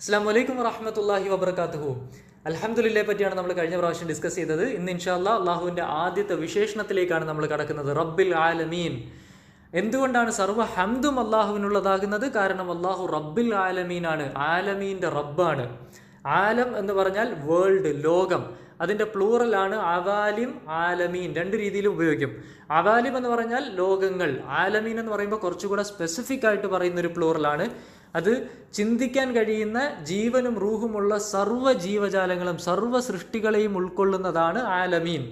അസ്സാം വലൈക്കും വറഹമത്തല്ലാഹി വബർക്കാത്തുഹു അലഹമുല്ലെ പറ്റിയാണ് നമ്മൾ കഴിഞ്ഞ പ്രാവശ്യം ഡിസ്കസ് ചെയ്തത്. ഇന്ന് ഇൻഷാല്ല അള്ളാഹുവിന്റെ ആദ്യത്തെ വിശേഷണത്തിലേക്കാണ് നമ്മൾ കടക്കുന്നത്. റബ്ബിൽ ആലമീൻ. എന്തുകൊണ്ടാണ് സർവ ഹംദും അള്ളാഹുവിനുള്ളതാകുന്നത് കാരണം അള്ളാഹു റബ്ബിൽ ആലമീനാണ്. ആലമീന്റെ റബ്ബാണ്. ആലം എന്ന് പറഞ്ഞാൽ വേൾഡ് ലോകം. അതിന്റെ പ്ലൂറലാണ് അവാലിം ആലമീൻ. രണ്ട് രീതിയിലും ഉപയോഗിക്കും. അവാലിം എന്ന് പറഞ്ഞാൽ ലോകങ്ങൾ. ആലമീൻ എന്ന് പറയുമ്പോൾ കുറച്ചുകൂടെ സ്പെസിഫിക് ആയിട്ട് പറയുന്ന ഒരു പ്ലൂറലാണ് അത് ചിന്തിക്കാൻ കഴിയുന്ന ജീവനും റൂഹുമുള്ള സർവ ജീവജാലങ്ങളും സർവ സൃഷ്ടികളെയും ഉൾക്കൊള്ളുന്നതാണ് ആലമീൻ.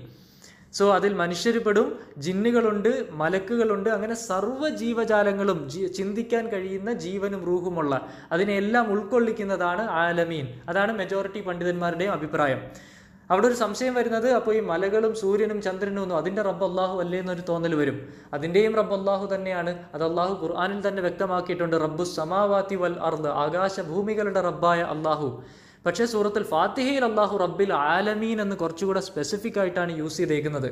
സോ അതിൽ മനുഷ്യർ പെടും ജിന്നുകളുണ്ട് മലക്കുകളുണ്ട് അങ്ങനെ സർവ ജീവജാലങ്ങളും ചിന്തിക്കാൻ കഴിയുന്ന ജീവനും റൂഹുമുള്ള അതിനെല്ലാം ഉൾക്കൊള്ളിക്കുന്നതാണ് ആലമീൻ. അതാണ് മെജോറിറ്റി പണ്ഡിതന്മാരുടെയും അഭിപ്രായം. അവിടെ ഒരു സംശയം വരുന്നത് അപ്പോൾ ഈ മലകളും സൂര്യനും ചന്ദ്രനും ഒന്നും അതിന്റെ റബ്ബ് അള്ളാഹു അല്ലേ എന്നൊരു തോന്നൽ വരും. അതിന്റെയും റബ്ബ് അള്ളാഹു തന്നെയാണ്. അത് അള്ളാഹു ഖുർആാനിൽ തന്നെ വ്യക്തമാക്കിയിട്ടുണ്ട്. റബ്ബു സമാവാത്തി വൽ അർദ് ആകാശഭൂമികളുടെ റബ്ബായ അള്ളാഹു പക്ഷേ സൂറത്തിൽ ഫാത്തിഹയിൽ അള്ളാഹു റബ്ബിൽ ആലമീൻ എന്ന് കുറച്ചുകൂടെ സ്പെസിഫിക് ആയിട്ടാണ് യൂസ് ചെയ്തേക്കുന്നത്.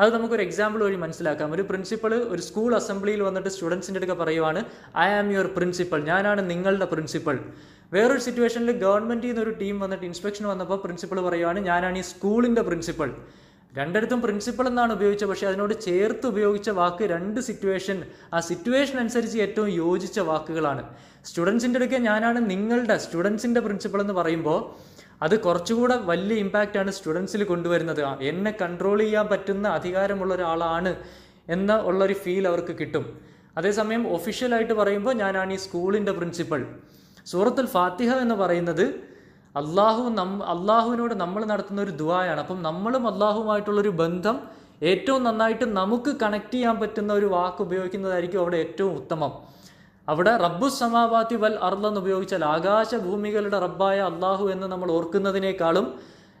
അത് നമുക്കൊരു എക്സാമ്പിൾ വഴി മനസ്സിലാക്കാം. ഒരു പ്രിൻസിപ്പൾ ഒരു സ്കൂൾ അസംബ്ലിയിൽ വന്നിട്ട് സ്റ്റുഡൻസിന്റെ അടുക്ക പറയുവാണ് ഐ ആം യുവർ പ്രിൻസിപ്പൾ ഞാനാണ് നിങ്ങളുടെ പ്രിൻസിപ്പൾ വേറൊരു സിറ്റുവേഷനിൽ ഗവൺമെന്റിൽ നിന്ന് ഒരു ടീം വന്നിട്ട് ഇൻസ്പെക്ഷൻ വന്നപ്പോൾ പ്രിൻസിപ്പൾ പറയുവാണ് ഞാനാണ് ഈ സ്കൂളിന്റെ പ്രിൻസിപ്പൾ രണ്ടിടത്തും പ്രിൻസിപ്പൾ എന്നാണ് ഉപയോഗിച്ചത്. പക്ഷേ അതിനോട് ചേർത്ത് ഉപയോഗിച്ച വാക്ക് രണ്ട് സിറ്റുവേഷൻ ആ സിറ്റുവേഷൻ അനുസരിച്ച് ഏറ്റവും യോജിച്ച വാക്കുകളാണ്. സ്റ്റുഡൻസിന്റെ അടുക്കെ ഞാനാണ് നിങ്ങളുടെ സ്റ്റുഡൻസിന്റെ പ്രിൻസിപ്പൾ എന്ന് പറയുമ്പോൾ അത് കുറച്ചുകൂടെ വലിയ ഇമ്പാക്റ്റ് ആണ് സ്റ്റുഡൻസിൽ കൊണ്ടുവരുന്നത്. എന്നെ കൺട്രോൾ ചെയ്യാൻ പറ്റുന്ന അധികാരമുള്ള ഒരാളാണ് എന്ന ഉള്ളൊരു ഫീൽ അവർക്ക് കിട്ടും. അതേസമയം ഒഫീഷ്യലായിട്ട് പറയുമ്പോൾ ഞാനാണ് ഈ സ്കൂളിന്റെ പ്രിൻസിപ്പൾ സൂറത്തുൽ ഫാത്തിഹ എന്ന് പറയുന്നത് അള്ളാഹു നം അള്ളാഹുവിനോട് നമ്മൾ നടത്തുന്ന ഒരു ദുവായാണ് അപ്പം നമ്മളും അള്ളാഹുമായിട്ടുള്ളൊരു ബന്ധം ഏറ്റവും നന്നായിട്ട് നമുക്ക് കണക്ട് ചെയ്യാൻ പറ്റുന്ന ഒരു വാക്ക് ഉപയോഗിക്കുന്നതായിരിക്കും അവിടെ ഏറ്റവും ഉത്തമം. അവിടെ റബ്ബു സമാവാത്തി വൽ അർലെന്ന് ഉപയോഗിച്ചാൽ ആകാശഭൂമികളുടെ റബ്ബായ അള്ളാഹു എന്ന് നമ്മൾ ഓർക്കുന്നതിനേക്കാളും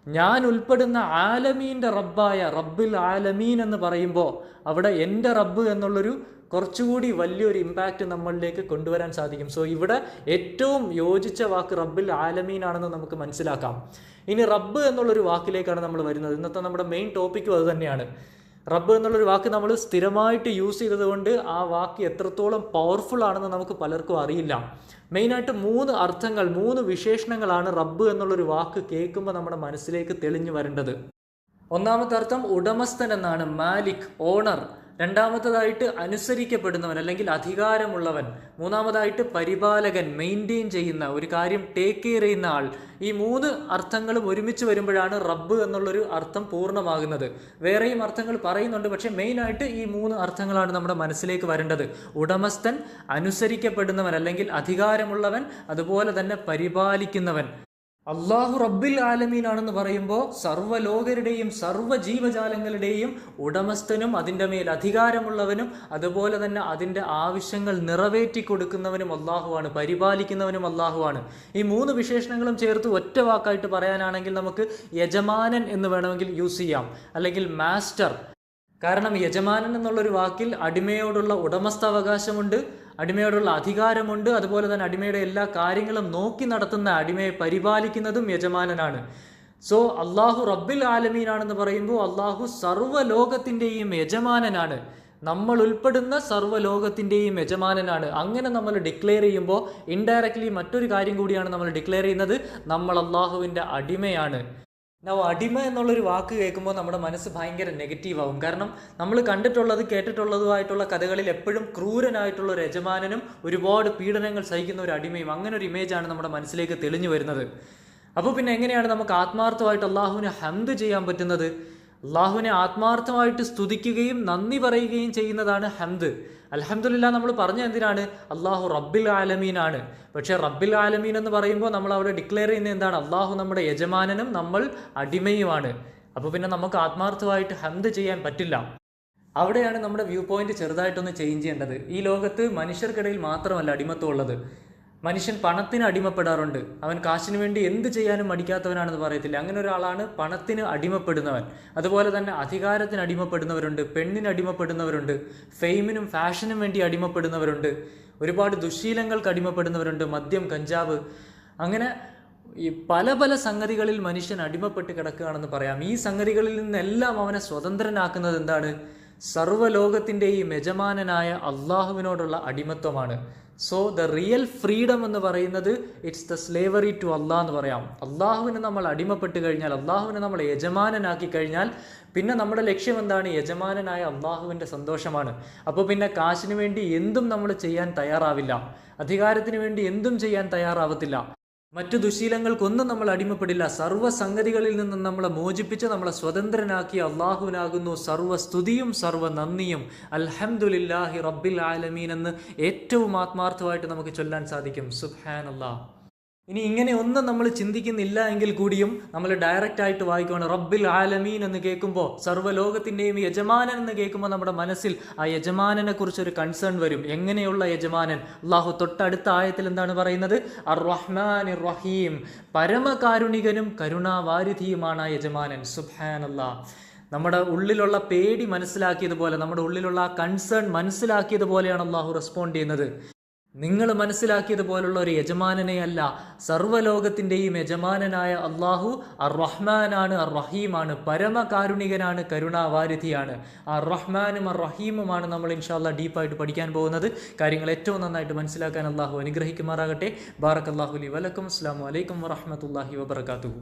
ഞാൻ ഉൾപ്പെടുന്ന ആലമീന്റെ റബ്ബായ റബ്ബിൽ ആലമീൻ എന്ന് പറയുമ്പോൾ അവിടെ എന്റെ റബ്ബ് എന്നുള്ളൊരു കുറച്ചുകൂടി വലിയൊരു ഇമ്പാക്റ്റ് നമ്മളിലേക്ക് കൊണ്ടുവരാൻ സാധിക്കും. സോ ഇവിടെ ഏറ്റവും യോജിച്ച വാക്ക് റബ്ബിൽ ആലമീൻ ആണെന്ന് നമുക്ക് മനസ്സിലാക്കാം. ഇനി റബ്ബ് എന്നുള്ളൊരു വാക്കിലേക്കാണ് നമ്മൾ വരുന്നത്. ഇന്നത്തെ നമ്മുടെ മെയിൻ ടോപ്പിക്കും അത് തന്നെയാണ്. റബ്ബ് എന്നുള്ളൊരു വാക്ക് നമ്മൾ സ്ഥിരമായിട്ട് യൂസ് ചെയ്തതുകൊണ്ട് ആ വാക്ക് എത്രത്തോളം പവർഫുൾ ആണെന്ന് നമുക്ക് പലർക്കും അറിയില്ല. മെയിനായിട്ട് മൂന്ന് അർത്ഥങ്ങൾ മൂന്ന് വിശേഷണങ്ങളാണ് റബ്ബ് എന്നുള്ളൊരു വാക്ക് കേൾക്കുമ്പോൾ നമ്മുടെ മനസ്സിലേക്ക് തെളിഞ്ഞു വരേണ്ടത്. ഒന്നാമത്തെ അർത്ഥം ഉടമസ്ഥൻ എന്നാണ് മാലിക് ഓണർ. രണ്ടാമത്തതായിട്ട് അനുസരിക്കപ്പെടുന്നവൻ അല്ലെങ്കിൽ അധികാരമുള്ളവൻ മൂന്നാമതായിട്ട് പരിപാലകൻ മെയിന്റെയിൻ ചെയ്യുന്ന ഒരു കാര്യം ടേക്ക് കെയർ ചെയ്യുന്ന ആൾ. ഈ മൂന്ന് അർത്ഥങ്ങളും ഒരുമിച്ച് വരുമ്പോഴാണ് റബ്ബ് എന്നുള്ളൊരു അർത്ഥം പൂർണമാകുന്നത്. വേറെയും അർത്ഥങ്ങൾ പറയുന്നുണ്ട് പക്ഷേ മെയിനായിട്ട് ഈ മൂന്ന് അർത്ഥങ്ങളാണ് നമ്മുടെ മനസ്സിലേക്ക് വരേണ്ടത്. ഉടമസ്ഥൻ അനുസരിക്കപ്പെടുന്നവൻ അല്ലെങ്കിൽ അധികാരമുള്ളവൻ അതുപോലെ തന്നെ പരിപാലിക്കുന്നവൻ. അള്ളാഹു റബ്ബിൽ ആലമീനാണെന്ന് പറയുമ്പോൾ സർവലോകരുടെയും സർവ ജീവജാലങ്ങളുടെയും ഉടമസ്ഥനും അതിന്റെ മേൽ അധികാരമുള്ളവനും അതുപോലെ തന്നെ അതിന്റെ ആവശ്യങ്ങൾ നിറവേറ്റി കൊടുക്കുന്നവനും അള്ളാഹുവാണ് പരിപാലിക്കുന്നവനും അള്ളാഹുവാണ് ഈ മൂന്ന് വിശേഷണങ്ങളും ചേർത്ത് ഒറ്റ വാക്കായിട്ട് പറയാനാണെങ്കിൽ നമുക്ക് യജമാനൻ എന്ന് വേണമെങ്കിൽ യൂസ് ചെയ്യാം. അല്ലെങ്കിൽ മാസ്റ്റർ. കാരണം യജമാനൻ എന്നുള്ളൊരു വാക്കിൽ അടിമയോടുള്ള ഉടമസ്ഥാവകാശമുണ്ട് അടിമയോടുള്ള അധികാരമുണ്ട്. അതുപോലെ തന്നെ അടിമയുടെ എല്ലാ കാര്യങ്ങളും നോക്കി നടത്തുന്ന അടിമയെ പരിപാലിക്കുന്നതും യജമാനനാണ്. സോ അള്ളാഹു റബ്ബിൽ ആലമീനാണെന്ന് പറയുമ്പോൾ അള്ളാഹു സർവലോകത്തിന്റെയും യജമാനനാണ്. നമ്മൾ ഉൾപ്പെടുന്ന സർവലോകത്തിന്റെയും യജമാനനാണ്. അങ്ങനെ നമ്മൾ ഡിക്ലെയർ ചെയ്യുമ്പോൾ ഇൻഡയറക്ട്ലി മറ്റൊരു കാര്യം കൂടിയാണ് നമ്മൾ ഡിക്ലെയർ ചെയ്യുന്നത്. നമ്മൾ അള്ളാഹുവിന്റെ അടിമയാണ്. നൗ അടിമ എന്നുള്ളൊരു വാക്ക് കേൾക്കുമ്പോൾ നമ്മുടെ മനസ്സ് ഭയങ്കര നെഗറ്റീവാകും കാരണം നമ്മൾ കണ്ടിട്ടുള്ളത് കേട്ടിട്ടുള്ളതുമായിട്ടുള്ള കഥകളിൽ എപ്പോഴും ക്രൂരനായിട്ടുള്ള ഒരു യജമാനനും ഒരുപാട് പീഡനങ്ങൾ സഹിക്കുന്ന ഒരു അടിമയും അങ്ങനെ ഒരു ഇമേജാണ് നമ്മുടെ മനസ്സിലേക്ക് തെളിഞ്ഞു വരുന്നത്. അപ്പോൾ പിന്നെ എങ്ങനെയാണ് നമുക്ക് ആത്മാർത്ഥമായിട്ട് അള്ളാഹുവിനെ ഹംദ് ചെയ്യാൻ പറ്റുന്നത്? അള്ളാഹുവിനെ ആത്മാർത്ഥമായിട്ട് സ്തുതിക്കുകയും നന്ദി പറയുകയും ചെയ്യുന്നതാണ് ഹംദ്. അൽഹംദുലില്ലാ നമ്മൾ പറഞ്ഞ എന്തിനാണ്? അള്ളാഹു റബ്ബിൽ ആലമീനാണ്. പക്ഷേ റബ്ബിൽ ആലമീൻ എന്ന് പറയുമ്പോൾ നമ്മൾ അവിടെ ഡിക്ലെയർ ചെയ്യുന്ന എന്താണ്? അള്ളാഹു നമ്മുടെ യജമാനനും നമ്മൾ അടിമയുമാണ്. അപ്പോൾ പിന്നെ നമുക്ക് ആത്മാർത്ഥമായിട്ട് ഹംദ് ചെയ്യാൻ പറ്റില്ല. അവിടെയാണ് നമ്മുടെ വ്യൂ പോയിന്റ് ചെറുതായിട്ടൊന്ന് ചേഞ്ച് ചെയ്യേണ്ടത്. ഈ ലോകത്ത് മനുഷ്യർക്കിടയിൽ മാത്രമല്ല അടിമത്വം ഉള്ളത്. മനുഷ്യൻ പണത്തിന് അടിമപ്പെടാറുണ്ട്. അവൻ കാശിന് വേണ്ടി എന്ത് ചെയ്യാനും മടിക്കാത്തവനാണെന്ന് പറയത്തില്ല. അങ്ങനെ ഒരാളാണ് പണത്തിന് അടിമപ്പെടുന്നവൻ. അതുപോലെ തന്നെ അധികാരത്തിന് അടിമപ്പെടുന്നവരുണ്ട് പെണ്ണിന് അടിമപ്പെടുന്നവരുണ്ട് ഫെയിമിനും ഫാഷനും വേണ്ടി അടിമപ്പെടുന്നവരുണ്ട് ഒരുപാട് ദുശീലങ്ങൾക്ക് അടിമപ്പെടുന്നവരുണ്ട് മദ്യം കഞ്ചാവ്. അങ്ങനെ ഈ പല പല സംഗതികളിൽ മനുഷ്യൻ അടിമപ്പെട്ട് കിടക്കുകയാണെന്ന് പറയാം. ഈ സംഗതികളിൽ നിന്നെല്ലാം അവനെ സ്വതന്ത്രനാക്കുന്നത് എന്താണ്? സർവലോകത്തിന്റെയും യജമാനനായ അള്ളാഹുവിനോടുള്ള അടിമത്വമാണ്. സോ ദ റിയൽ ഫ്രീഡം എന്ന് പറയുന്നത് it's the slavery to Allah എന്ന് പറയാം. അള്ളാഹുവിനെ നമ്മൾ അടിമപ്പെട്ട് കഴിഞ്ഞാൽ അള്ളാഹുവിനെ നമ്മൾ യജമാനനാക്കി കഴിഞ്ഞാൽ പിന്നെ നമ്മുടെ ലക്ഷ്യം എന്താണ്? യജമാനനായ അള്ളാഹുവിന്റെ സന്തോഷമാണ്. അപ്പോൾ പിന്നെ കാശിന് വേണ്ടി എന്തും നമ്മൾ ചെയ്യാൻ തയ്യാറാവില്ല. അധികാരത്തിന് വേണ്ടി എന്തും ചെയ്യാൻ തയ്യാറാവത്തില്ല. മറ്റു ദുശീലങ്ങൾക്കൊന്നും നമ്മൾ അടിമപ്പെടില്ല. സർവ സംഗതികളിൽ നിന്നും നമ്മളെ മോചിപ്പിച്ച് നമ്മളെ സ്വതന്ത്രനാക്കി അള്ളാഹുവിനാകുന്നു സർവ സ്തുതിയും സർവ നന്ദിയും. അൽഹംദുലില്ലാഹി റബ്ബിൽ ആലമീൻ എന്ന് ഏറ്റവും ആത്മാർത്ഥമായിട്ട് നമുക്ക് ചൊല്ലാൻ സാധിക്കും. സുഹാൻ അല്ലാഹ് ഇനി ഇങ്ങനെ ഒന്നും നമ്മൾ ചിന്തിക്കുന്നില്ല എങ്കിൽ കൂടിയും നമ്മൾ ഡയറക്റ്റ് ആയിട്ട് വായിക്കുകയാണ് റബ്ബിൽ ആലമീൻ എന്ന് കേൾക്കുമ്പോൾ സർവലോകത്തിന്റെയും യജമാനൻ എന്ന് കേൾക്കുമ്പോൾ നമ്മുടെ മനസ്സിൽ ആ യജമാനനെ കുറിച്ചൊരു കൺസേൺ വരും. എങ്ങനെയുള്ള യജമാനൻ? അള്ളാഹു തൊട്ടടുത്ത ആയത്തിൽ എന്താണ് പറയുന്നത്? അർ റഹ്മാൻ റഹീം പരമകാരുണികനും കരുണാവാരിധിയുമാണ് ആ യജമാനൻ. സുബ്ഹാൻ നമ്മുടെ ഉള്ളിലുള്ള പേടി മനസ്സിലാക്കിയതുപോലെ നമ്മുടെ ഉള്ളിലുള്ള ആ കൺസേൺ മനസ്സിലാക്കിയതുപോലെയാണ് അള്ളാഹു റെസ്പോണ്ട് ചെയ്യുന്നത്. നിങ്ങൾ മനസ്സിലാക്കിയതുപോലുള്ള ഒരു യജമാനനെയല്ല സർവലോകത്തിന്റെയും യജമാനനായ അള്ളാഹു അർ റഹ്മാനാണ് അർ റഹീമാണ് പരമകാരുണികനാണ് കരുണാവാരിധിയാണ്. അർ റഹ്മാനും അർ റഹീമുമാണ് നമ്മൾ ഇൻഷാല്ല ഡീപ്പായിട്ട് പഠിക്കാൻ പോകുന്നത്. കാര്യങ്ങൾ ഏറ്റവും നന്നായിട്ട് മനസ്സിലാക്കാൻ അള്ളാഹു അനുഗ്രഹിക്കുമാറാകട്ടെ. ബാറക് അള്ളാഹുലി വലക്കും. അസ്സാം വലൈക്കും വറഹമത്തല്ലാഹി വബർക്കാത്തു